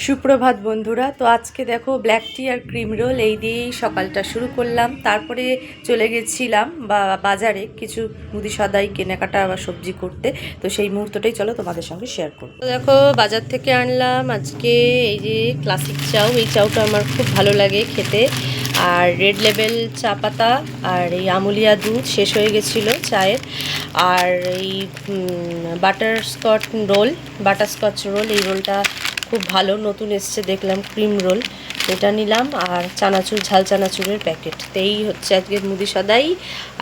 সুপ্রভাত বন্ধুরা, তো আজকে দেখো ব্ল্যাক টি আর ক্রিম রোল এই দিয়েই সকালটা শুরু করলাম। তারপরে চলে গেছিলাম বা বাজারে কিছু মুদি সদাই, কেনাকাটা বা সবজি করতে। তো সেই মুহূর্তটাই চলো তোমাদের সঙ্গে শেয়ার করব। দেখো বাজার থেকে আনলাম আজকে এই যে ক্লাসিক চাউ এই চাউটা আমার খুব ভালো লাগে খেতে। আর রেড লেবেল চা পাতা আর এই আমুলিয়া দুধ শেষ হয়ে গেছিল চায়ের। আর এই butterscotch roll butterscotch roll এই রোলটা খুব ভালো, নতুন এসছে, দেখলাম ক্রিম রোল এটা নিলাম আর চানাচুর, ঝাল চানাচুরের প্যাকেট তো এই হচ্ছে আজকের মুদি সদাই।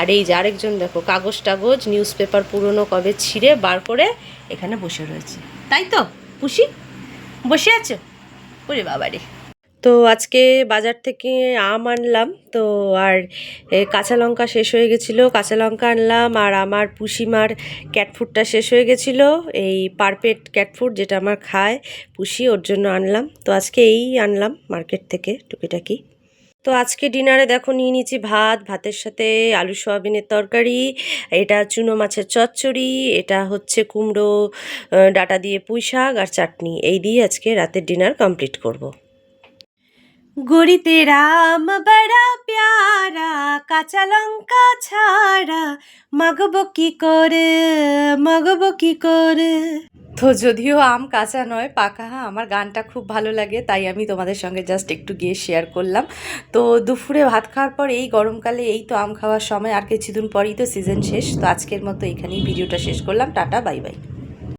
আর এই যে আরেকজন, দেখো, কাগজ টাগজ নিউজ পেপার পুরনো কবে ছিঁড়ে বার করে এখানে বসে রয়েছে। তাই তো, পুষি? বসে আছো? ওরে বাবারে। তো আজকে বাজার থেকে আম আনলাম। তো আর কাঁচা লঙ্কা শেষ হয়ে গেছিল। কাঁচা লঙ্কা আনলাম আর আমার পুষিমার ক্যাটফুডটা শেষ হয়ে গেছিল। এই পারপেট ক্যাটফুড যেটা আমার খায়, পুষি, ওর জন্য আনলাম। তো আজকে এই আনলাম মার্কেট থেকে টুকিটাকি। তো আজকে ডিনারে দেখো নিয়ে নিয়েছি ভাত, ভাতের সাথে আলু সয়াবিনের তরকারি, এটা চুনো মাছের চচ্চড়ি, এটা হচ্ছে কুমড়ো ডাটা দিয়ে পুঁই শাক আর চাটনি। এই দিয়ে আজকে রাতের ডিনার কমপ্লিট করব। গড়িতে রাম বড়া প্যারা, কাঁচা লঙ্কা ছাড়া। মাগবো কি করে, মাগবো কি করে? তো যদিও আম কাঁচা নয়, পাকা, আমার গানটা খুব ভালো লাগে, তাই আমি তোমাদের সঙ্গে জাস্ট একটু গিয়ে শেয়ার করলাম। তো দুপুরে ভাত খাওয়ার পর এই গরমকালে এই তো আম খাওয়ার সময়, আর কিছুদিন পরেই তো সিজন শেষ, তো আজকের মতো এখানেই ভিডিওটা শেষ করলাম, টাটা বাই বাই